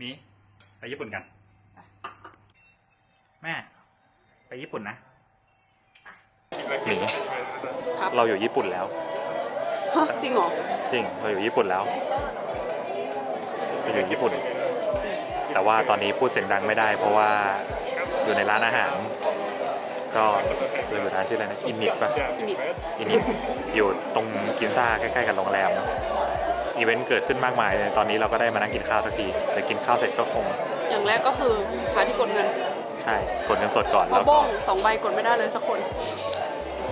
มีไปญี่ปุ่นกัน แม่ ไปญี่ปุ่นนะหมีครับ เราอยู่ญี่ปุ่นแล้ว ฮะจริงเหรอ จริง เราอยู่ญี่ปุ่นแล้วเราอยู่ญี่ปุ่น แต่ว่าตอนนี้พูดเสียงดังไม่ได้ เพราะว่าอยู่ในร้านอาหาร ก็เราอยู่ร้านชื่ออะไรนะอินิตปะอินิตอินิตอยู่ตรงกินซ่าใกล้ๆกับโรงแรมอี เวนต์เกิดขึ้นมากมายเลยตอนนี้เราก็ได้มานั่งกินข้าวสักทีแต่กินข้าวเสร็จก็คง อย่างแรกก็คือหาที่กดเงินใช่กดเงินสดก่อนเพแล้วราะก็บ้งสองใบกดไม่ได้เลยสักคน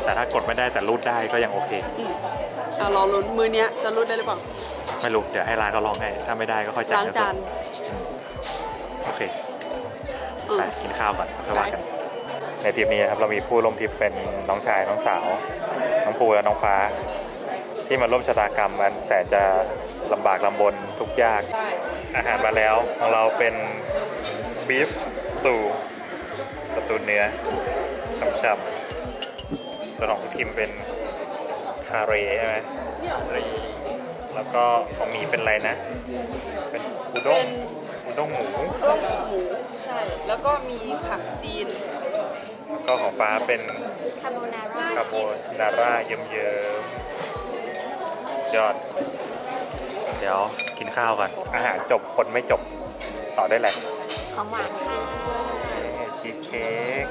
แต่ถ้ากดไม่ได้แต่รูดได้ก็ยังโอเค อืมอะรอลุ้นมือเนี้ยจะรุดได้หรือเปล่าไม่รู้เดี๋ยวให้ร้านก็ลองให้ถ้าไม่ได้ก็ค่อยจ่ายล้างเงินสจาดนโอเคอืม ไปกินข้าวก่อนค่อยว่ากัน ในทริปนี้นะครับเรามีผู้ร่วมทริปเป็นน้องชายน้องสาว น้องภูและน้องฟ้า ที่มาร่วมชะตากรรมมันแสนจะลำบากลำบนทุกข์ยาก อาหารมาแล้วของเราเป็นบีฟสตูสตูเนื้อช่ำๆส่วนของคุณคิมเป็นคาเรใช่ไหมแล้วก็ของหมีเป็นอะไรนะ เป็นอุด้เป็งนอุด้งหมูร่มหมูใช่ แล้วก็มีผักจีน แล้วก็ของฟ้าเป็นคาโบนาร่าคาโบนาร่าเยิ้มๆ ยอด เดี๋ยวกินข้าวก่อน อาหารจบคนไม่จบ ต่อได้แหละของหวานค่ะชีสเค้ก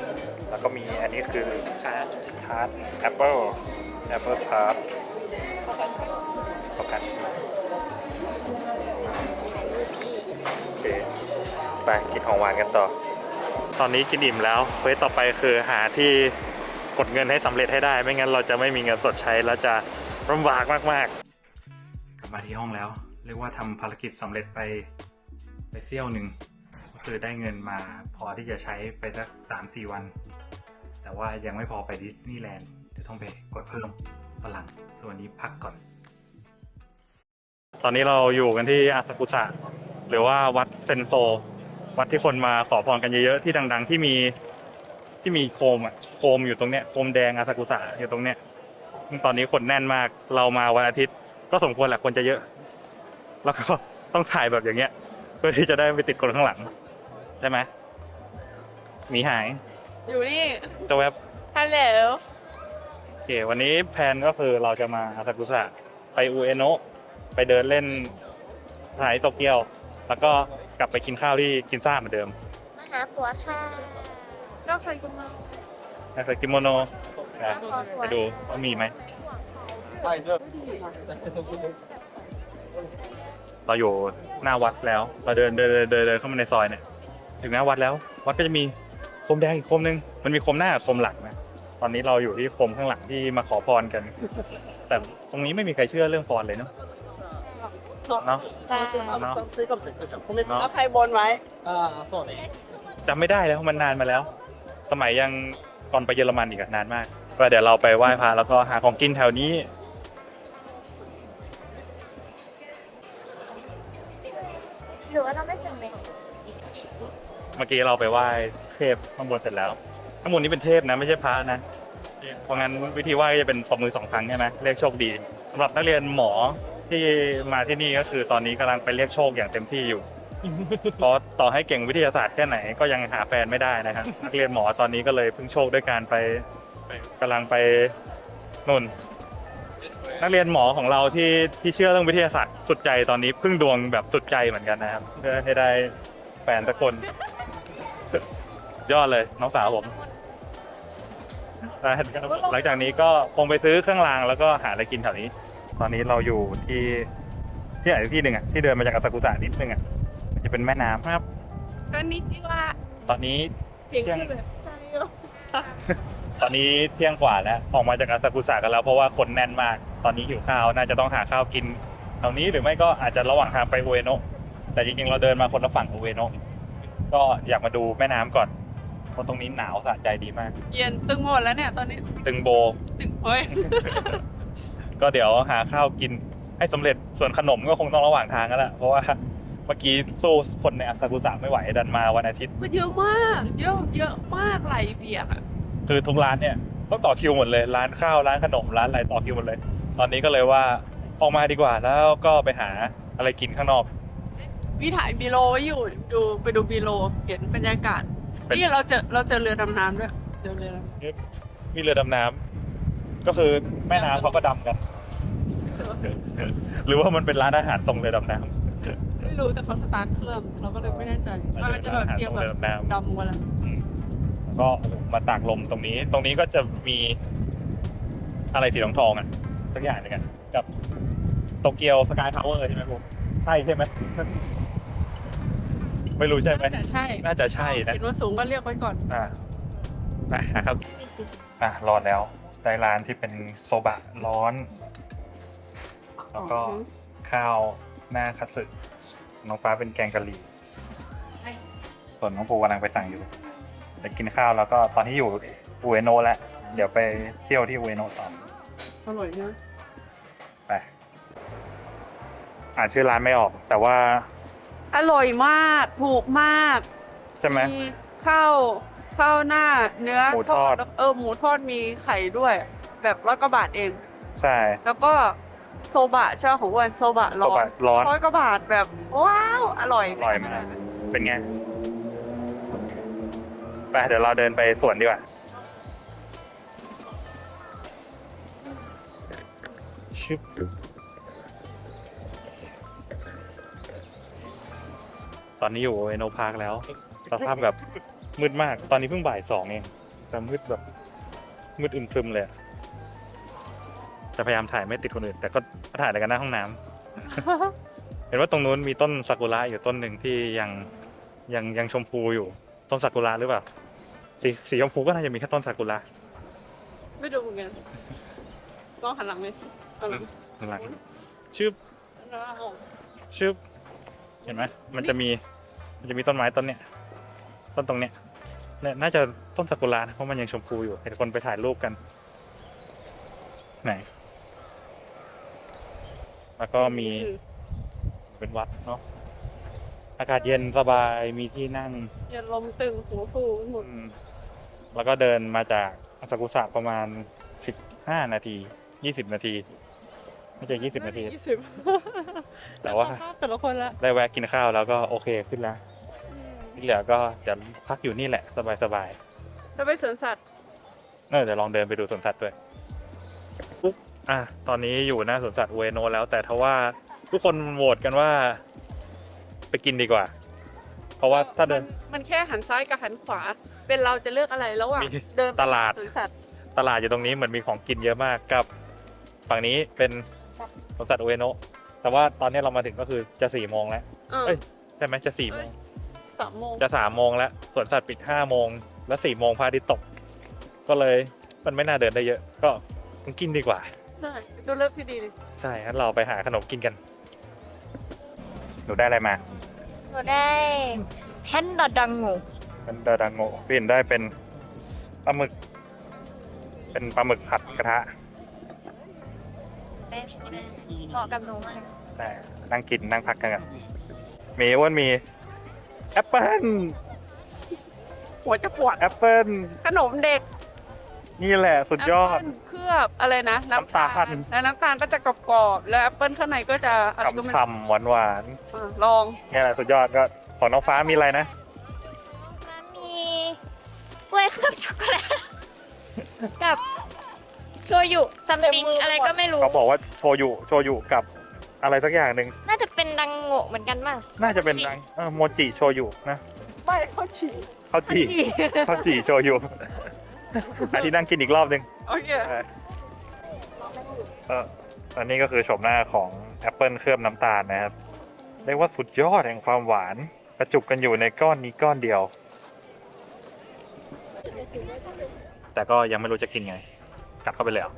แล้วก็มีอันนี้คือทาร์ตทาร์ตแอปเปิลแอปเปิลทาร์ตโฟกัสโอเค ไปกินของหวานกันต่อ ตอนนี้กินอิ่มแล้ว เควสต่อไปคือหาที่กดเงินให้สำเร็จให้ได้ ไม่งั้นเราจะไม่มีเงินสดใช้แล้วจะลำบากมากๆกลับ มาที่ห้องแล้ว เรียกว่าทำภารกิจสำเร็จไปไปเซี่ยวหนึ่งก็คือได้เงินมาพอที่จะใช้ไปสักสามสี่วัน แต่ว่ายังไม่พอไปดิสนีย์แลนด์เดี๋ยวต้องไปกดเพิ่มพลังส่วนนี้พักก่อน ตอนนี้เราอยู่กันที่อาซากุสะหรือว่าวัดเซนโซ วัดที่คนมาขอพรกันเยอะๆ ที่ดัง ๆ ที่มีที่มีโคมอะโคมอยู่ตรงเนี้ยโคมแดงอาซากุสะอยู่ตรงเนี้ยตอนนี้คนแน่นมากเรามาวันอาทิตย์ ก็สมควรแหละคนจะเยอะ แล้วก็ต้องถ่ายแบบอย่างเงี้ย เพื่อที่จะได้ไปติดคนข้างหลัง ใช่ไหมหมีหายอยู่นี่เจะแวบฮัลโหลโอเควันนี้แผนก็คือเราจะมาอาซากุสะไปอุเอโนะไปเดินเล่นสถานีโตเกียว แล้วก็กลับไปกินข้าวที่กินซ่าเหมือนเดิมมาหาผัวค่ะก็เคยกันมานะใส่กิโมโนนะไปดูว่ามีไหม เราอยู่หน้าวัดแล้ว เราเดินเดินเดินเดินเดินเข้ามาในซอยเนี่ย ถึงหน้าวัดแล้ว วัดก็จะมีโคมแดงอีกโคมนึงมันมีโคมหน้ากับโคมหลังนะ ตอนนี้เราอยู่ที่โคมข้างหลังที่มาขอพรกัน แต่ตรงนี้ไม่มีใครเชื่อเรื่องพรเลยเนาะ เนาะ ใช่เนาะเนาะ แล้วใครบนไว้จำไม่ได้แล้วมันนานมาแล้ว สมัยยังก่อนไปเยอรมันอีกอะนานมากก็เดี๋ยวเราไปไหว้พระแล้วก็หาของกินแถวนี้ หรือว่าเราไม่สมเมื่อกี้เราไปไหว้เทพข้างบนเสร็จแล้ว ข้างบนนี้เป็นเทพนะไม่ใช่พระนะ เพราะงั้นวิธีไหว้จะเป็นปรบมือสองครั้งใช่ไหมเรียกโชคดีสำหรับนักเรียนหมอที่มาที่นี่ก็คือตอนนี้กำลังไปเรียกโชคอย่างเต็มที่อยู่เพราะต่อให้เก่งวิทยาศาสตร์แค่ไหนก็ยังหาแฟนไม่ได้นะครับนักเรียนหมอตอนนี้ก็เลยพึ่งโชคด้วยการไปไปกำลังไปนุ่น นักเรียนหมอของเราที่ที่เชื่อเรื่องวิทยาศาสตร์สุดใจตอนนี้พึ่งดวงแบบสุดใจเหมือนกันนะครับ เพื่อให้ได้แฟนสักคน ยอดเลยน้องสาวผมแล้วหลังจากนี้ก็คงไปซื้อเครื่องรางแล้วก็หาอะไรกินแถวนี้ ตอนนี้เราอยู่ที่ที่ไหนที่หนึ่งอะที่เดินมาจากอาซากุสะนิดนึงอะมันจะเป็นแม่น้ำครับก็นิจิว่าตอนนี้เพียงขึ้นเลยใช่ตอนนี้เที่ยงกว่าแล้วออกมาจากอาซากุสะกันแล้วเพราะว่าคนแน่นมาก ตอนนี้หิวข้าวน่าจะต้องหาข้าวกินแถวนี้หรือไม่ก็อาจจะระหว่างทางไปอุเอโนะแต่จริงๆเราเดินมาคนละฝั่งอุเอโนะก็อยากมาดูแม่น้ำก่อนเพราะตรงนี้หนาวสะใจดีมาก เย็นตึงหมดแล้วเนี่ยตอนนี้ ตึงโบ ตึงเฮ้ย ก็เดี๋ยวหาข้าวกินให้สำเร็จส่วนขนมก็คงต้องระหว่างทางกันแหละเพราะว่าเมื่อกี้สู้คนในอาซากุสะไม่ไหวดันมาวันอาทิตย์มันเยอะมาก เยอะเยอะมากไหลเบียกอะคือทุกร้านเนี่ยต้องต่อคิวหมดเลย ร้านข้าวร้านขนมร้านอะไรต่อคิวหมดเลย ตอนนี้ก็เลยว่าออกมาดีกว่าแล้วก็ไปหาอะไรกินข้างนอก พี่ถ่ายบีโลไว้อยู่ดูไปดูบีโลเห็นบรรยากาศเป็น นี่เราเจอเราเจอเรือดำน้ำด้วยเจอเรือดำน้มีเรือดำน้ำก็คือแม่น้ำเขาก็ดำกันำหรือว่ามันเป็นร้านอาหารทรงเรือดำน้ำไม่รู้แต่เขาสตาร์ทเครื่องเราก็เลยไม่แน่ใจมันจะแบบเตรียมแบบดำน้ำดำมาแล้วอืมก็มาตากลมตรงนี้ ตรงนี้ก็จะมีอะไรสีทองทองๆอะ สักอย่างหนึงอะกับโตเกียวสกายทาวเวอร์ใช่ไหมผมใช่ใช่ไหมไม่รู้ใช่ไหม น่าจะใช่น่าจะใช่นะ เห็นว่าสูงก็เรียกไว้ก่อน อ่านะครับ อะร้อนแล้ว ได้ร้านที่เป็นโซบะร้อน แล้วก็ข้าวหน้าคัตสึน้องฟ้าเป็นแกงกะหรี่ ส่วนน้องภูกำลังไปสั่งอยู่เดี๋ยวกินข้าวแล้วก็ตอนที่อยู่อุเอโนะแล้ว เดี๋ยวไปเที่ยวที่อุเอโนะต่อ อร่อยนะไปอ่านชื่อร้านไม่ออก แต่ว่าอร่อยมากถูกมากใช่ไหมข้าวข้าวหน้าเนื้อหมูทอด แล้วเออหมูทอดมีไข่ด้วย แบบร้อยกว่าบาทเอง ใช่ แล้วก็โซบะใช่ไหมของวันโซบะโซร้อบะนร้อน ร้อยกว่าบาทแบบว้าวอร่อยอร่อยมากเป็นไง ไปเดี๋ยวเราเดินไปสวนดีกว่า ชึบตอนนี้อยู่เอโนพาร์คแล้วสภาพแบบมืดมาก ตอนนี้เพิ่งบ่ายสองเอง แต่มืดแบบ มืดอึมครึมเลยอะจะพยายามถ่ายไม่ติดคนอื่น แต่ก็ถ่ายแต่กันหน้าห้องน้ำเห็นว่าตรงนู้นมีต้นซากุระอยู่ต้นหนึ่งที่ยังยังยังชมพูอยู่ ต้นซากุระหรือเปล่า สีสีชมพูก็น่าจะมีแค่ต้นซากุระ ไม่ดูเหมือนกันต้องหันหลังไห มหันหลังข้างหลังชื่อชื่อเห็นไหมมันจะมีมันจะมีต้นไม้ต้นเนี้ยต้นตรงเนี้ยเนี่ยน่าจะต้นซากุระนะเพราะมันยังชมพูอยู่เห็นคนไปถ่ายรูปกัน ไหน แล้วก็มีเป็นวัดเนาะอากาศเย็นสบายมีที่นั่งอย่าลมตึงหัวฟูหมดอืมแล้วก็เดินมาจากอาซากุสะประมาณสิบห้านาทียี่สิบนาที ไม่ใช่ยี่สิบนาที ยี่สิบแต่ว่าแต่ละคนละได้แวะกินข้าวแล้วก็โอเคขึ้นแล้วที่เหลือก็จะพักอยู่นี่แหละสบายเราไปสวนสัตว์ๆเออเดี๋ยวลองเดินไปดูสวนสัตว์ด้วยปุ๊บอะตอนนี้อยู่หน้าสวนสัตว์อุเอโนะแล้ว แต่ทว่าทุกคนโหวตกันว่า ไปกินดีกว่า เพราะว่าถ้าเดิน มันมันแค่หันซ้ายกับหันขวา เป็นเราจะเลือกอะไรระหว่างมีเดินไปตลาด สวนสัตว์ตลาดอยู่ตรงนี้เหมือนมีของกินเยอะมากกับ ฝั่งนี้เป็นส วนสัตว์อุเอโนะแต่ว่าตอนนี้เรามาถึงก็คือจะสี่โมงแล้วเออเอ้ย ใช่ไหมจะสี่โมงสามโมงจะสามโมงแล้วสวนสัตว์ปิดห้าโมงแล้วสี่โมงพระอาทิตย์ตก ก็เลยมันไม่น่าเดินได้เยอะ ก็กินดีกว่าใช่ดูเลือกที่ดีเลยใช่งั้นเราไปหาขนมกินกันหนูได้อะไรมาหนูได้แพนดอดังงูเป็นดาดังโงพี่เห็นได้เป็นปลาหมึก เป็นปลาหมึกผัดกระทะ ได้เหมาะกับหนูมากแต่นั่งกินนั่งพักกันกันมีอ้วนมีแอปเปิ้ลหัวจะปวดแอปเปิ้ลขนมเด็กนี่แหละสุดยอด แปเปิ้ลเคลือบอะไรนะน้ำตาล แล้วน้ำตาลก็จะกรอบๆแล้วแอปเปิ้ลข้างในก็จะอะไรก็ไม่ฉ่ำๆหวานหวานอะลองๆนี่แหละสุดยอดก็ของน้องฟ้ามีอะไรนะฟ้ามีกล้วยเคลือบช็อกโกแลต กับโชยุซัมติงอะไรก็ไม่รู้ เขาบอกว่าโชยุโชยุกับอะไรสักอย่างหนึ่งน่าจะเป็นดังโงะเหมือนกันมั้งน่าจะเป็นดังเออโมจิโชยุนะไม่เขาฉี่ข้าวจีข้าวจีโชยุอันที่นั่งกินอีกรอบหนึ่งโอเคเออเอออันนี้ก็คือโฉมหน้าของแอปเปิลเคลือบน้ำตาลนะครับเรียกว่าสุดยอดแห่งความหวานกระจุกกันอยู่ในก้อนนี้ก้อนเดียว แต่ก็ยังไม่รู้จะกินไง กัดเข้าไปเลยเหรอ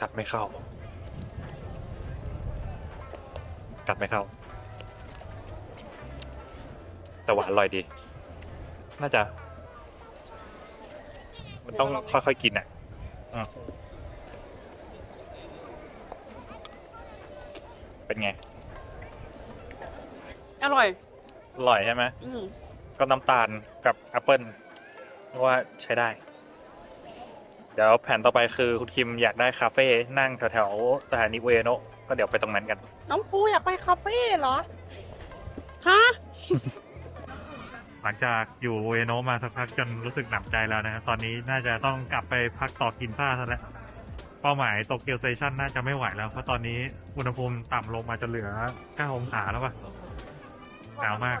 กัดไม่เข้า กัดไม่เข้า แต่หวานอร่อยดี น่าจะ มันต้องค่อยๆกินอะอืมเป็นไง อร่อย อร่อยใช่ไหมอืมก็น้ำตาลกับแอปเปิลเรียกว่าใช้ได้ เดี๋ยวแผนต่อไปคือคุณคิมอยากได้คาเฟ่นั่งแถวๆสถานีอุเอโนะก็เดี๋ยวไปตรงนั้นกันอน้องภูอยากไปคาเฟ่เหรอ ฮะ หลังจากอยู่เวโนะมาสักพักจนรู้สึกหนำใจแล้วนะครับตอนนี้น่าจะต้องกลับไปพักต่อกินซ่าซะแล้วเป้าหมายโตเกียวสเตชันน่าจะไม่ไหวแล้ว เพราะตอนนี้อุณหภูมิต่ำลงมาจะเหลือ9องศาแล้วป่ะหนาวมาก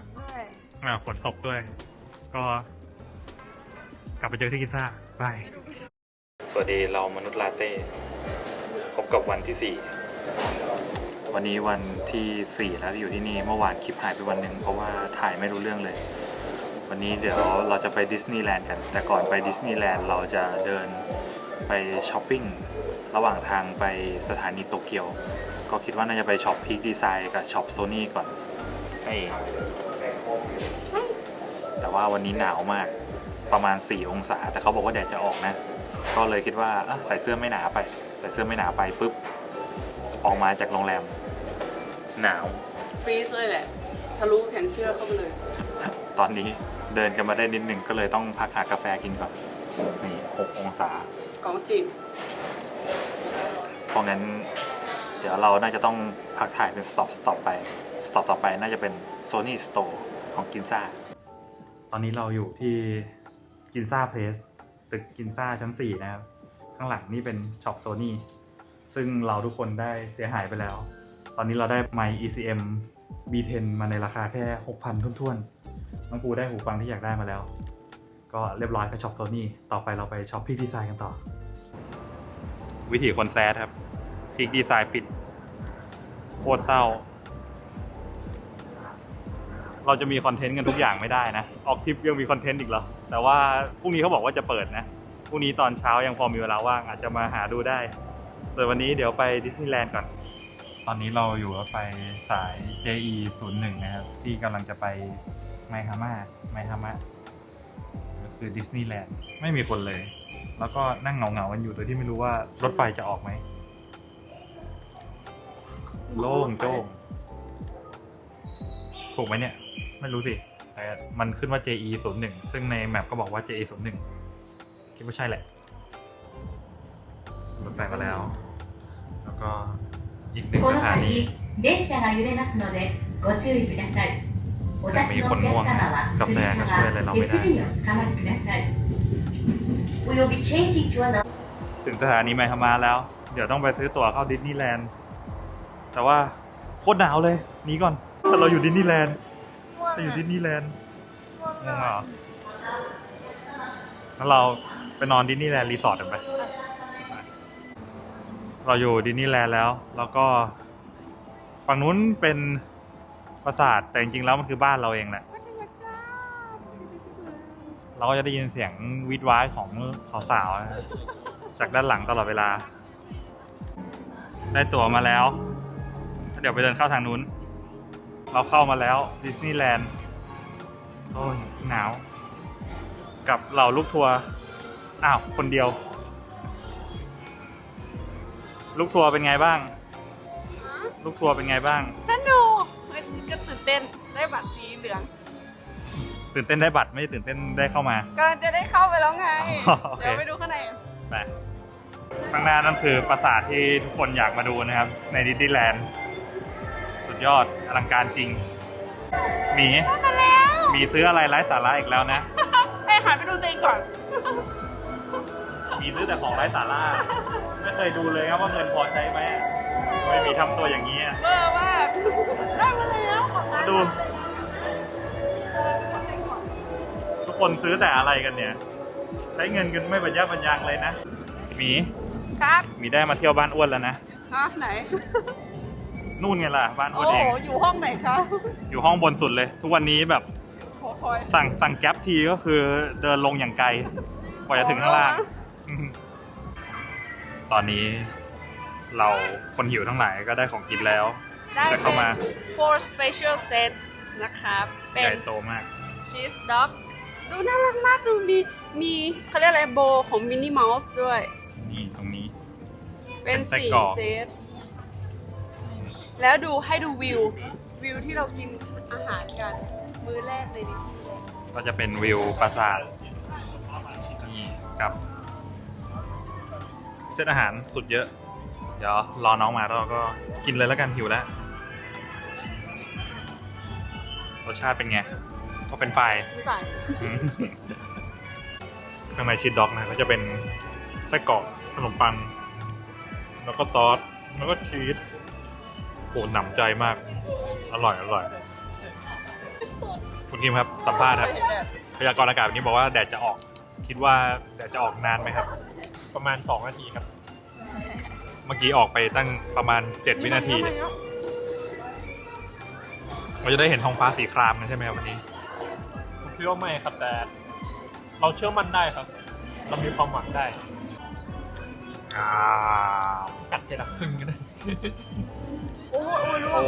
อ่าฝนตกด้วย ก็ กลับไปเจอที่กินซ่าบาย สวัสดีเรามนุษย์ลาเต้ พบกับวันที่ 4 วันนี้วันที่ 4 แล้วที่อยู่ที่นี่เมื่อวานคลิปหายไปวันหนึ่งเพราะว่าถ่ายไม่รู้เรื่องเลย วันนี้เดี๋ยวเราจะไปดิสนีย์แลนด์กัน แต่ก่อนไปดิสนีย์แลนด์เราจะเดินไปช้อปปิ้งระหว่างทางไปสถานีโตเกียว ก็คิดว่าน่าจะไปช็อปพีคดีไซน์กับช็อปโซนี่ก่อนใช่แต่ว่าวันนี้หนาวมากประมาณ 4 องศา แต่เขาบอกว่าแดดจะออกนะ ก็เลยคิดว่าอะใส่เสื้อไม่หนาไป ใส่เสื้อไม่หนาไปปุ๊บ ออกมาจากโรงแรม หนาว ฟรีซเลยแหละ ทะลุแขนเสื้อเข้าไปเลย ตอนนี้เดินกันมาได้นิดหนึ่งก็เลยต้องพักหากาแฟกินก่อน นี่6องศา ของจริง เพราะงั้น เดี๋ยวเราน่าจะต้องพักถ่ายเป็นสต็อปสต็อปไปสต็อปต่อไปน่าจะเป็น Sony Store ของกินซ่า ตอนนี้เราอยู่ที่กินซ่าเพลส ตึกกินซ่าชั้น 4 นะครับ ข้างหลังนี่เป็นช็อปโซนี่ซึ่งเราทุกคนได้เสียหายไปแล้ว ตอนนี้เราได้ไมค์ ECM B10 มาในราคาแค่ 6,000ทุ่นๆน้องปูได้หูฟังที่อยากได้มาแล้ว ก็เรียบร้อยกับช็อปโซนี่ต่อไปเราไปช็อปพี่ดีไซน์กันต่อ วิธีคนแซดครับพีคดีไซน์ปิด โคตรเศร้า เราจะมีคอนเทนต์กันทุกอย่างไม่ได้นะ ออกทริปยังมีคอนเทนต์อีกเหรอ แต่ว่าพรุ่งนี้เขาบอกว่าจะเปิดนะพรุ่งนี้ตอนเช้ายังพอมีเวลาว่างอาจจะมาหาดูได้ส่วนวันนี้เดี๋ยวไปดิสนีย์แลนด์ก่อน ตอนนี้เราอยู่รถไฟสาย JE 01นะครับ ที่กำลังจะไปไมฮาม่าไมฮามะก็คือดิสนีย์แลนด์ไม่มีคนเลย แล้วก็นั่งเหงาๆกันอยู่โดยที่ไม่รู้ว่ารถไฟจะออกไหม โล่งโจ้งถูกไหมเนี่ย ไม่รู้สิ แต่มันขึ้นว่า JE 0 1ซึ่งในแมปก็บอกว่า JE 0 1คิดว่าใช่แหละรถไฟมาแล้ว แล้วก็อีกหนึ่งสถานีแต่มีคนง่วงกาแฟก็ช่วยอะไรเราไม่ได้ถึงสถานีไมฮามาแล้ว เดี๋ยวต้องไปซื้อตั๋วเข้าดิสนีย์แลนด์ แต่ว่าโคตรหนาวเลยหนีก่อนแต่เราอยู่ดิสนีย์แลนด์ อยู่ดิสนีย์แลนด์งงเหรอแล้วเราไปนอนดิสนีย์แลนด์รีสอร์ทกันไปเราอยู่ดิสนีย์แลนด์แล้ว แล้วก็ฝั่งนู้นเป็นปราสาทแต่จริงๆแล้วมันคือบ้านเราเองแหละ เราก็จะได้ยินเสียงวีดว้ายของสาวๆนะจากด้านหลังตลอดเวลา ได้ตั๋วมาแล้ว เดี๋ยวไปเดินเข้าทางนู้น เราเข้ามาแล้วดิสนีย์แลนด์โอ้ยหนาว กับเหล่าลูกทัวร์อ้าว คนเดียว ลูกทัวร์เป็นไงบ้าง ลูกทัวร์เป็นไงบ้าง สนุกก็ตื่นเต้นได้บัตรสีเหลือง ตื่นเต้นได้บัตรไม่ได้ตื่นเต้นได้เข้ามา ก็จะได้เข้าไปแล้วไง อ๋อโอเค เดี๋ยวไปดูข้างใน ไปข้างหน้านั่นคือปราสาทที่ทุกคนอยากมาดูนะครับ ในดิสนีย์แลนด์สุด ยอดอลังการจริง หมี มาแล้วหมีซื้ออะไรไร้สาระอีกแล้วนะ ไอ้ยหันไปดูตัวเองก่อน หมีซื้อแต่ของไร้สาระ ไม่เคยดูเลยครับว่าเงินพอใช้ไหมไม่มีทำตัวอย่างนี้อะเบอร์มากได้มาแล้วของมาร้านดู ทุกคนซื้อแต่อะไรกันเนี่ย ใช้เงินกันไม่บรรยะบรรยังเลยนะ หมี ครับ หมีได้มาเที่ยวบ้านอ้วนแล้วนะ ฮะไหน นู่นไงล่ะบ้านอ้โอ้วนโหเอง อยู่ห้องไหนคะอยู่ห้องบนสุดเลย ทุกวันนี้แบบขอคอย สั่งสั่งแก๊ปทีก็คือเดินลงอย่างไกล กว่าจะถึงข้างล่างอืมตอนนี้เราคนหิวทั้งหลายก็ได้ของกินแล้ว ได้จะเข้ามา four special sets นะครับเป็ใหนญ่โตมากชีสด็อกดูน่ารักมากดูมีมีเขาเรียกอะไรโบของมินนี่เมาส์ด้วย นี่ตรงนี้ เป็นเป็นไส้สี่กรอก เซต แล้วดูให้ดูวิว วิวที่เรากินอาหารกัน มื้อแรกในดิสนีย์แลนด์ก็จะเป็นวิวปราสาทนี่กับเซตอาหารสุดเยอะ เดี๋ยวรอน้องมาแล้วเราก็กินเลยแล้วกันหิวแล้ว รสชาติเป็นไงก็เป็นไฟราย ไม่ใส่อืมข้างในชีสด็อกนะก็จะเป็นไส้กรอกขนมปัง แล้วก็ซอสแล้วก็ชีส โหหนำใจมาก อร่อยอร่อย คุณกิมครับ สัมภาษณ์ครับไม่เห็นแดดพยากรณ์อากาศวันนี้บอกว่าแดดจะออก คิดว่าแดดจะออกนานไหมครับ ประมาณ 2 นาทีครับ เมื่อกี้ออกไปตั้งประมาณ 7 วินาที เราจะได้เห็นท้องฟ้าสีครามกันใช่ไหมครับวันนี้ผมคิดว่าไม่ครับแต่เราเชื่อมั่นได้ครับ เรามีความหวังได้ อ่ากัดเจละครึ่งก็ได้ โอ้ยโอ้ยรู้โอ้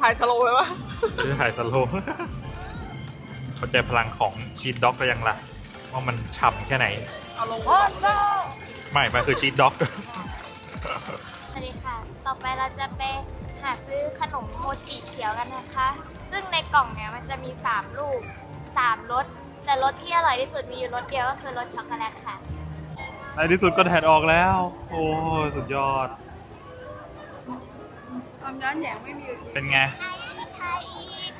ถ่ายสโลว์ไว้ปะจะได้ถ่ายสโลว์เข้าใจพลังของชีสด็อกก็ยังล่ะว่ามันฉ่ำแค่ไหน เอาลงก่อนไม่มันคือชีสด็อก สวัสดีค่ะ ต่อไปเราจะไปหาซื้อขนมโมจิเขียวกันนะคะ ซึ่งในกล่องเนี่ยมันจะมี 3 ลูก 3รส แต่รสที่อร่อยที่สุดมีอยู่รสเดียวก็คือรสช็อกโกแลตค่ะ ในที่สุดก็แดดออกแล้ว โอ้สุดยอด ความย้อนแย้งไม่มีเป็นไงไทยไทยอีก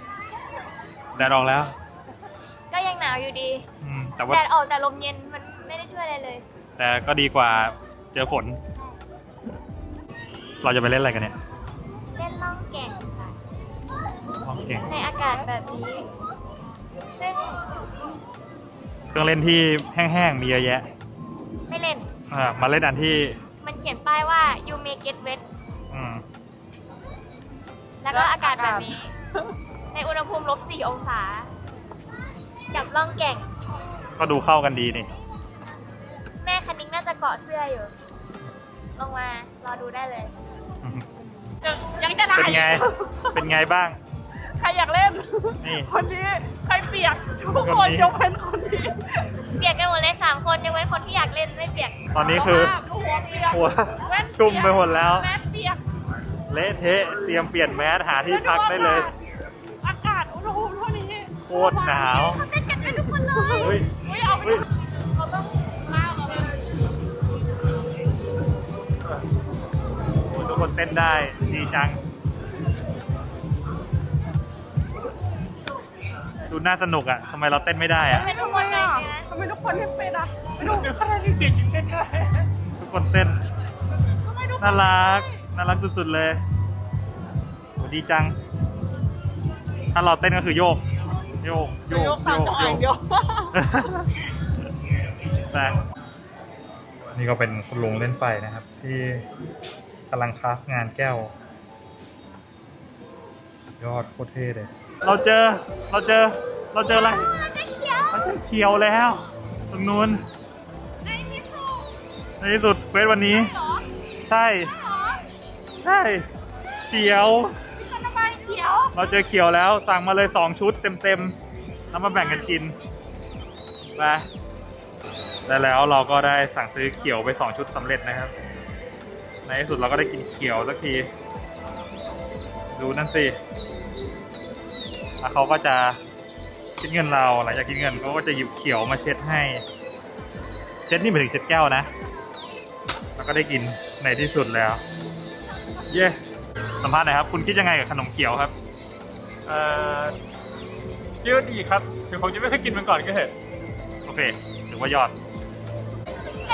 แดดออกแล้ว ก็ยังหนาวอยู่ดีอืมแต่ว่าแดดออกแต่ลมเย็นมันไม่ได้ช่วยอะไรเลย แต่ก็ดีกว่าเจอฝน เราจะไปเล่นอะไรกันเนี่ย เล่นล่องแก่งค่ะห้องเก่งในอากาศแบบนี้ ซึ่งเครื่องเล่นที่แห้งๆมีเยอะแยะ ไม่เล่น อ่า มาเล่นอันที่ มันเขียนป้ายว่า you may get wet อืม แล้วก็อากาศแบบนี้ ในอุณหภูมิลบ4องศา กับล่องแก่ง ก็ดูเข้ากันดีนี่ แม่คันนิ้งน่าจะเกาะเสื้ออยู่ ลงมารอดูได้เลย ยังจะได้เป็นไง เป็นไงบ้าง ใครอยากเล่น นี่ คนนี้ ใครเปียก ทุกคคนนนี้ยกเป็นคนนี้ เปียกกันหมดเลยสามคนยังเว้นคนที่อยากเล่นไม่เปียก ตอนนี้คือหัวเปียกหัวแว่นเปียกชุ่มไปหมดแล้วแมสเปียก เละเทะเตรียมเปลี่ยนแมสหาที่พักได้เลย อากาศอุณหภูมิเท่านี้โคตรหนาวเล่นกันเป็นทุกคนเลยเฮ้ยไม่เอาไม่เฮ้ยเอาเราต้องมาเอาเลยโอ้ทุกคนเต้นได้ดีจัง ดูน่าสนุกอะทำไมเราเต้นไม่ได้อะ เป็นทุกคนเลยนะทำไมทุกคนไม่เป็นอะไม่ดูเดี๋ยวขนาดเด็กๆจริงเต้นได้ทุกคนเต้น ทำไมทุกคนน่ารัก น่ารักสุดๆเลยโหดีจัง ถ้าเราเต้นก็คือโยก โยก โยกยกตามจังหวะอย่างเดียวแต่นี่ก็เป็นคุณลุงเล่นไฟนะครับ ที่กำลังคราฟงานแก้ว ยอดโคตรเท่เลย เราเจอ เราเจอ เราเจออะไรเราจะเขียวเราเจอเขียวแล้วตรงนู้นในที่สุดในที่สุดเควสวันนี้เหรอใช่เหรอ ใช่เขียวมันระบายเขียวเราเจอเขียวแล้วสั่งมาเลย 2 ชุดเต็มๆแล้วมาแบ่งกันกินไปและแล้วเราก็ได้สั่งซื้อเขียวไป 2 ชุดสำเร็จนะครับ ในที่สุดเราก็ได้กินเขียวสักที ดูนั่นสิแล้วเขาก็จะคิดเงินเราหลังจากคิดเงินเขาก็จะหยิบเขียวมาเช็ดให้ เช็ดนี่หมายถึงเช็ดแก้วนะ แล้วก็ได้กินในที่สุดแล้ว เย้สัมภาษณ์หน่อยครับ คุณคิดยังไงกับขนมเขียวครับเอ่อชื่อดีครับถึงผมจะไม่เคยกินมันก่อนก็เถอะโอเคถือว่ายอด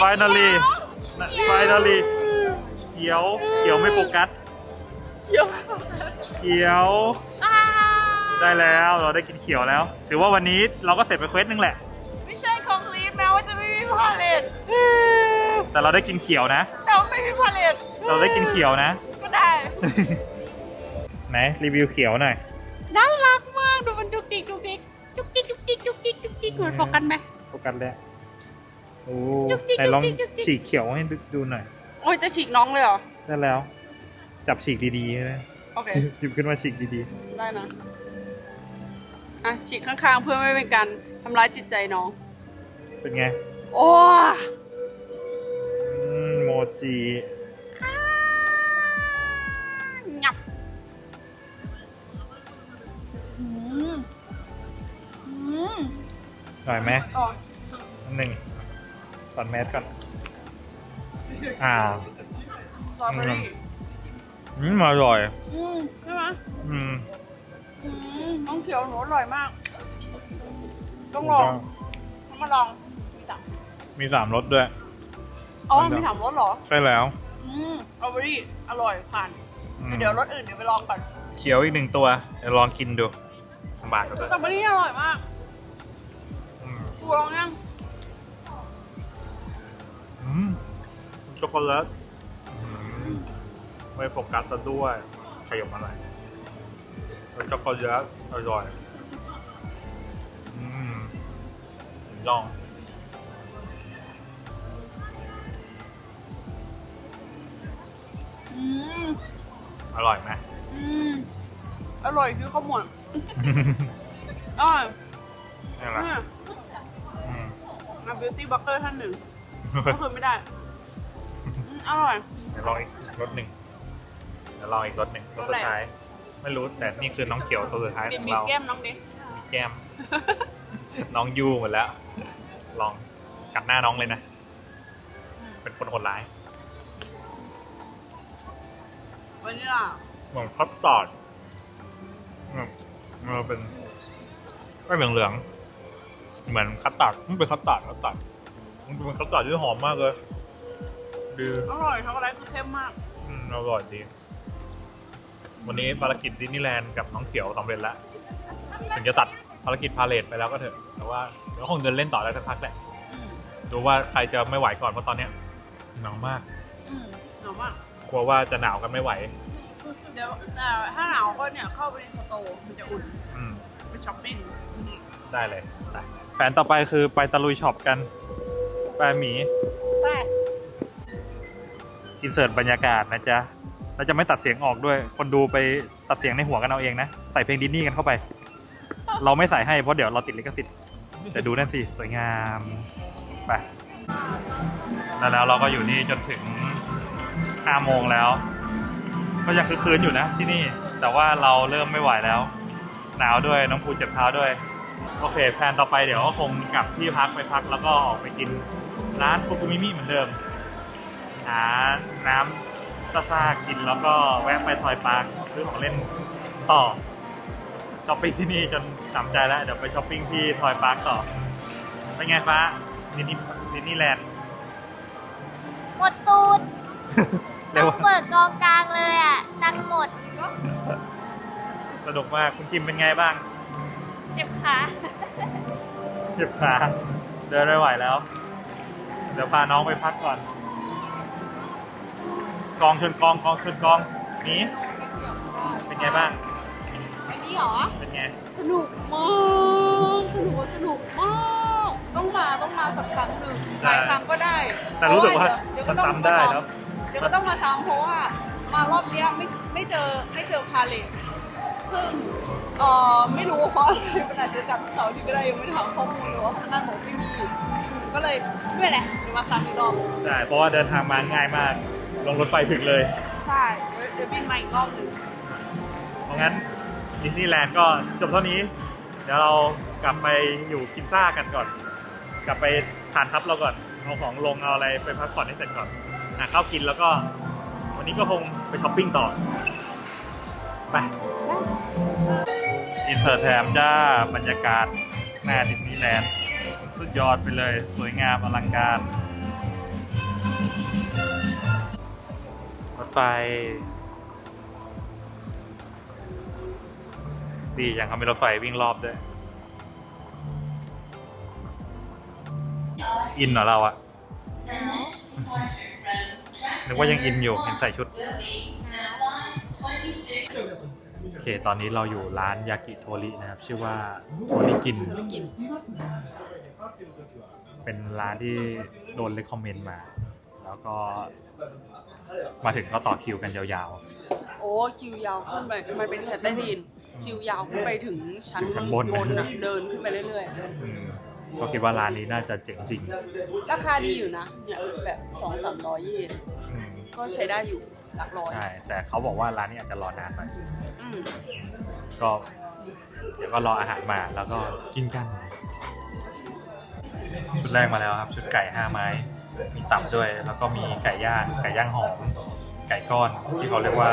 finally finally เขียวเขียวไม่โฟกัสเขียวเขียว ได้แล้วเราได้กินเขียวแล้ว ถือว่าวันนี้เราก็เสร็จไปเควสหนึงแหละ ไม่ใช่คอมพลีทแม้ว่าจะไม่มีพาเลตแต่เราได้กินเขียวนะ แต่ว่าไม่มีพาเลตเราได้กินเขียวนะก็ ได้ไหนรีวิวเขียวหน่อยน่ารักมากดูมันจุกจิกจุกจิกจุกจิกจุกจิกจุกจิกจุกจิกเหมือนโฟกัสไหมโฟกัสแล้วโอ้จุกจิกไหนลองจุกจิกจุกจิกฉีกเขียวให้ดูหน่อย โอ้ยจะฉีกน้องเลยเหรอได้แล้ว จับฉีกดีๆนะโอเคหยิบขึ้นมาฉีกดีได้นะอะฉีกข้างๆ เพื่อไม่เป็นการทำร้ายจิตใจน้องๆเป็นไง โอ้อืมโมจิ มหน่อยไหมอ๋ออันหนึ่งตอนแมสก่อนอ่าสตรอเบอรี่อืมอร่อยอืมใช่ไหมอืมอืมน้องเขียวหนูอร่อยมาก ต้องลองต้องมาลอง มีตับมีสามรสด้วยอ๋อมันจะมีถามรสเหรอ ใช่แล้ว อืมเอาไปดิอร่อยผ่านอืมเดี๋ยวรสอื่นเดี๋ยวไปลองก่อน เขียวอีกหนึ่งตัว เดี๋ยวลองกินดูลำบากก็สได้ตรอเบอรี่อร่อยมาก อืมกูลองยังอืมช็อกโกแลตอืมไม่โฟกัสซะด้วยขยมอะไรแล้วช็อกโกแลตอร่อยอืมลองอืมอร่อยไหม อืมอร่อยคือข้าวหมวนอร่อยนี่แหละเนี่ยอืม มาบิวตี้บล็อกเกอร์ท่านหนึ่งก็คือไม่ได้อืมอร่อย เดี๋ยวลองอีกรสหนึ่งเดี๋ยวลองอีกรสหนึ่งรสสุดท้าย ไม่รู้แต่นี่คือน้องเขียวตัวสุดท้ายมีของมีเรา แก้มน้องเด็กมีแก้ม น้องยูหมดแล้ว ลองกัดหน้าน้องเลยนะเป็นคนโหดร้ายวานิลล่าเหมือนคัสตาร์ดอืมมันเป็นไม่เหลืองเหลืองๆ เหมือนคัสตาร์ดมันเป็นคัสตาร์ดคัสตาร์ดมันเป็นคัสตาร์ดที่หอมมากเลยดีอร่อยช็อกโกแลตคือเข้มมากอืมอร่อยดีวันนี้ภารกิจดิสนีย์แลนด์กับน้องเขียวสำเร็จแล้วถึงจะตัดภารกิจพาเลทไปแล้วก็เถอะ แต่ว่าเดี๋ยวคงเดินเล่นต่อได้สักพักแหละอืมดูว่าใครจะไม่ไหวก่อนเพราะตอนเนี้ยหนาวมากอืมหอมมากกลัวว่าจะหนาวกันไม่ไหวเดี๋ยวแต่ถ้าหนาวก็เนี่ยเข้าไปในสโตร์มันจะอุ่นอืมไปช้อปปิ้งได้เลยไป แผนต่อไปคือไปตะลุยช็อปกัน ไปหมี ไปอินเสิร์ตบรรยากาศนะจ๊ะเราจะไม่ตัดเสียงออกด้วย คนดูไปตัดเสียงในหัวกันเอาเองนะ ใส่เพลงดิสนีย์กันเข้าไป เราไม่ใส่ให้เพราะเดี๋ยวเราติดลิขสิทธิ์ แต่ดูนั่นสิ สวยงาม ไป แล้วแล้วเราก็อยู่นี่จนถึง5โมงแล้ว ก็ยังคือคืนอยู่นะที่นี่ แต่ว่าเราเริ่มไม่ไหวแล้ว หนาวด้วย น้องภูเจ็บเท้าด้วย โอเคแพลนต่อไปเดี๋ยวก็คงกลับที่พักไปพักแล้วก็ออกไปกินร้านฟูกุมิมิเหมือนเดิม หาน้ำซ่าๆกินแล้วก็แวะไปทอยพาร์คซื้อของเล่นต่อช้อปปิ้งที่นี่จนสามใจแล้ว เดี๋ยวไปช้อปปิ้งที่ทอยพาร์คต่อ เป็นไงฟ้าดิสนีย์ดิสนีย์แลนด์ หมดตูดเร็วต้องเปิดกองกลางเลยอะ ตังค์หมด สนุกมาก คุณกิมเป็นไงบ้าง เจ็บขาเจ็บขาเดินไม่ไหวแล้ว เดี๋ยวพาน้องไปพักก่อน กองชนกองกองชนกองนี้เป็นไงบ้าง อันนี้เหรอ เป็นไง สนุกมากสนุกสนุกมาก ต้องมาต้องมาสักครั้งหนึ่งใช่ หลายครั้งก็ได้แต่รู้สึกว่าเดี๋ยมันก็ต้องซ้ำได้แล้วเดี๋ยวก็ต้องมาซ้ำเพราะว่ามารอบเนี้ยไม่ไม่เจอไม่เจอพาเลทซึ่ง เอ่อไม่รู้เพราะอะไรมันอาจจะจับเสาร์อาที่ก็ได้ยังไม่ถามข้อมูลหรือว่านั่นบอกไม่มีอืมก็เลยไม่เป็นไรเดี๋ยวมาซ้ำอีกรอบใช่เพราะว่าเดินทางมาง่ายมาก ลงรถไฟถึงเลยใช่เดี๋ยวบินมาอีกรอบหนึ่ง เพราะงั้นดิสนีย์แลนด์ก็จบเท่านี้ เดี๋ยวเรากลับไปอยู่กินซ่ากันก่อน กลับไปทานทับเราก่อนเอาของลงเอาอะไรไปพักผ่อนให้เสร็จก่อนหาข้าวกินแล้วก็ วันนี้ก็คงไปช้อปปิ้งต่อไปอินเสิร์ตแถมจ้าบรรยากาศหน้าดิสนีย์แลนด์สุดยอดไปเลย สวยงามอลังการรถไฟดีอย่างเขามีรถไฟวิ่งรอบด้วย อินเหรอเราอะนึกว่ายังอินอยู่เห็นใส่ชุด อเคตอนนี้เราอยู่ร้านยากิโทรินะครับ ชื่อว่าโทริกิน เป็นร้านที่โดนเลคคอมเมนต์มา แล้วก็มาถึงก็ต่อคิวกันยาวโอ้คิวยาวขึ้นไปมันเป็นชั้นใต้ดินคิวยาวขึ้นไปถึงชั้นชั้นบนบนนะเดินขึ้นไปเรื่อยๆอืมก็คิดว่าร้านนี้น่าจะเจ๋งจริงๆ ราคาดีอยู่นะเนี่ยแบบสองสามร้อยเยนอืมก็ใช้ได้อยู่ หลักร้อยใช่ แต่เขาบอกว่าร้านนี้อาจจะรอนานหน่อยอืมก็ เดี๋ยวก็รออาหารมาแล้วก็กินกัน ชุดแรกมาแล้วครับ ชุดไก่ห้าไม้ มีตับด้วย แล้วก็มีไก่ย่างไก่ย่างหอมไก่ก้อนที่เขาเรียกว่า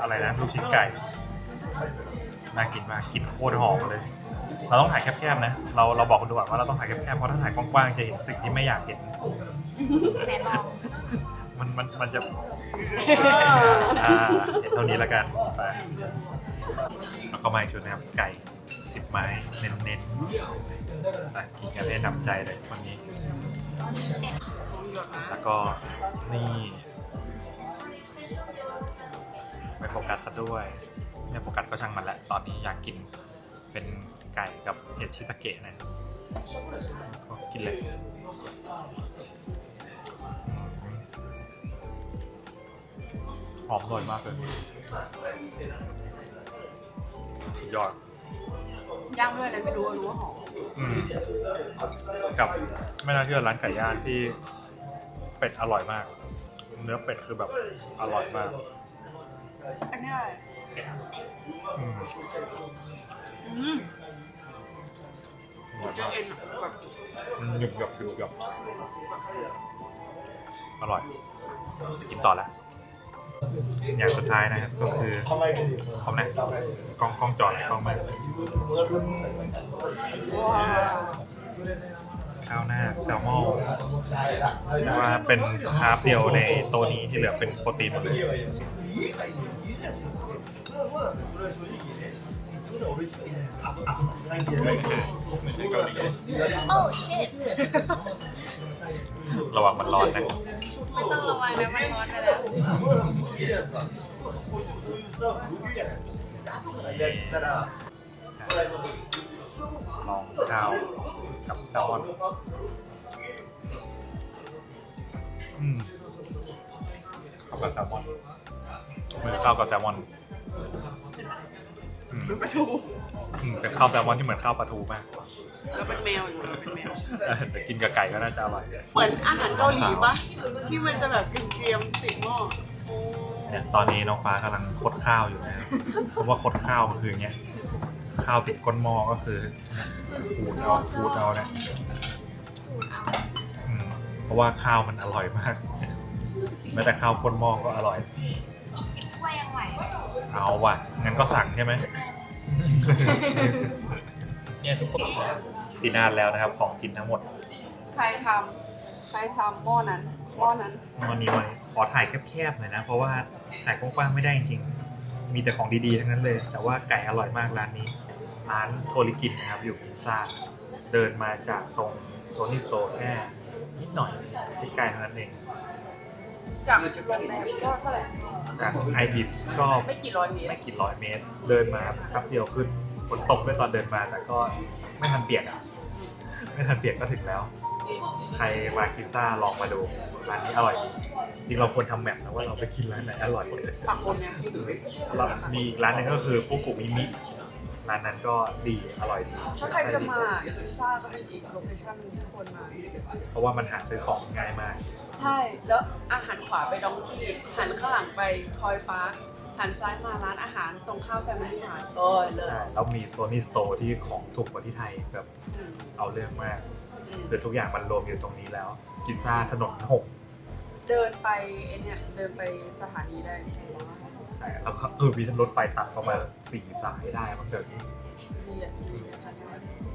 อะไรนะลูกชิ้นไก่มน่ากินมากกินโคตรหอมเลย เราต้องถ่ายแคบๆนะ เราเราบอกคนดูก่อนว่าเราต้องถ่ายแคบๆเพราะถ้าถ่ายกว้างๆจะเห็นสิ่งที่ไม่อยากเห็นไหนลอง มันมันมันจะอ่าเห็นเท่านี้แล้วกันไปแล้วก็มาอีกชุดนะครับ ไก่สิบไม้เน้นๆไปกินกันให้นำใจเลยวันนี้ แล้วก็นี่ ไม่โฟกัสซะด้วยไม่โฟกัสก็ช่างมันแหละ ตอนนี้อยากกินเป็นไก่กับเห็ดชิตาเกะนะก็กินเลย หอมอร่อยมากเลยสุดยอดย่างด้วยอะไรไม่รู้อะรู้ว่าหอมอืมกับไม่น่าเชื่อร้านไก่ย่างที่เป็ดอร่อยมาก เนื้อเป็ดคือแบบอร่อยมากอันนี้อะไรอืมอืมอร่อยเจอมากเอ็นแบบอืมหยุบหยับหยุบหยับอร่อยจะกินต่อแล้ว อย่างสุดท้ายนะครับก็คือขอมนะกล้องกล้องจอดกล้องมาว้าวข้าวหน้าแซลมอนเรียกว่าเป็นคาร์บเดียวในโตัวนี้ที่เหลือเป็นโปรตีนหมดเลยโอ้ชิตระวังมันร้อนนะ ไม่ต้องระวังนะมันร้อนไปแล้ว ลองข้าวกับแซลมอนอืมข้าวกับแซลมอนเหมือนข้าวกับแซลมอนอืมปลาทูอืมเป็นข้าวแซลมอนที่เหมือนข้าวปลาทูมาก แล้วเป็นแมวอยู่แล้วเป็นแมวเออแต่กินกับไก่ก็น่าจะอร่อยเหมือนอาหารเกาหลีปะที่มันจะแบบเกรียมๆติดหม้อโอ้เนี่ยตอนนี้น้องฟ้ากำลังคดข้าวอยู่นะเพราะว่าคดข้าวมันคืออย่างเงี้ยข้าวติดก้นหม้อก็คือขูดเอาขูดเอาเนี่ยอืมเพราะว่าข้าวมันอร่อยมากแม้แต่ข้าวก้นหม้อก็อร่อย อีกสิบถ้วยยังไหว เอาว่ะงั้นก็สั่งใช่ไหม เนี่ยทุกคนปีหน้าแล้วนะครับ ของกินทั้งหมดใครทำใครทำหม้อนั้นหม้อนั้นวันนี้วันขอถ่ายแคบๆหน่อยนะ เพราะว่าถ่ายกว้างๆไม่ได้จริงๆ มีแต่ของดีๆทั้งนั้นเลย แต่ว่าไก่อร่อยมากร้านนี้ ร้านโทริกินนะครับ อยู่พิซซ่าเดินมาจากตรงโซนี่สโตร์แค่นิดหน่อยที่ใกล้เท่านั้นเอง จากโรงแรมก็เท่าไหร่จากไอพิสก็ไม่กี่ร้อยเมตรไม่กี่ร้อยเมตร เดินมาแป๊บเดียวขึ้น ฝนตกด้วยตอนเดินมาแต่ก็ไม่ทันเปียกอะ ไม่ทันเปียกก็ถึงแล้ว ใครมากินซ่าลองมาดูร้านนี้อร่อยดีจริงเราควรทำแมปนะว่าเราไปกินร้านไหนอร่อยปักคนเนี่ยเรามีอีกร้านหนึงก็คือฟุกุมิมิร้านนั้นก็ดีอร่อยดีถ้าใครจะมาพิซซ่าก็เป็นอีกโลเคชั่นที่ควรมา เพราะว่ามันหาซื้อของง่ายมาก ใช่ แล้วอาหารขวาไปดองกี้หันข้างหลังไปทอยพาร์ค หันซ้ายมาร้านอาหารตรงข้ามแฟมิลี่มาร์ทโอ้ยเลยใช่แล้วมีโซนี่สโตร์ที่ของถูกกว่าที่ไทยแบบอืมเอาเรื่องมากอืมคือทุกอย่างมันรวมอยู่ตรงนี้แล้ว กินซ่าถนนหกเดินไปไอเนี่ยเดินไปสถานีได้ใช่ไหมใช่แล้วก็เออมีรถไฟตัดเข้ามาสี่สายได้มันเกิดนี้ดีอะดีอะทันได้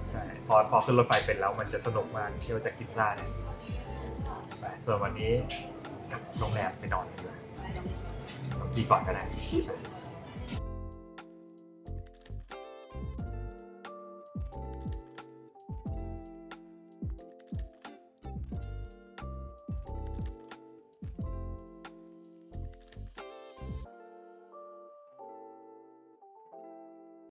ใช่พอพอขึ้นรถไฟเป็นแล้วมันจะสนุกมากที่ว่าจะกินซ่าเนี่ยไปส่วนวันนี้กลับโรงแรมไปนอนกันดีกว่าบางทีก่อนก็ได้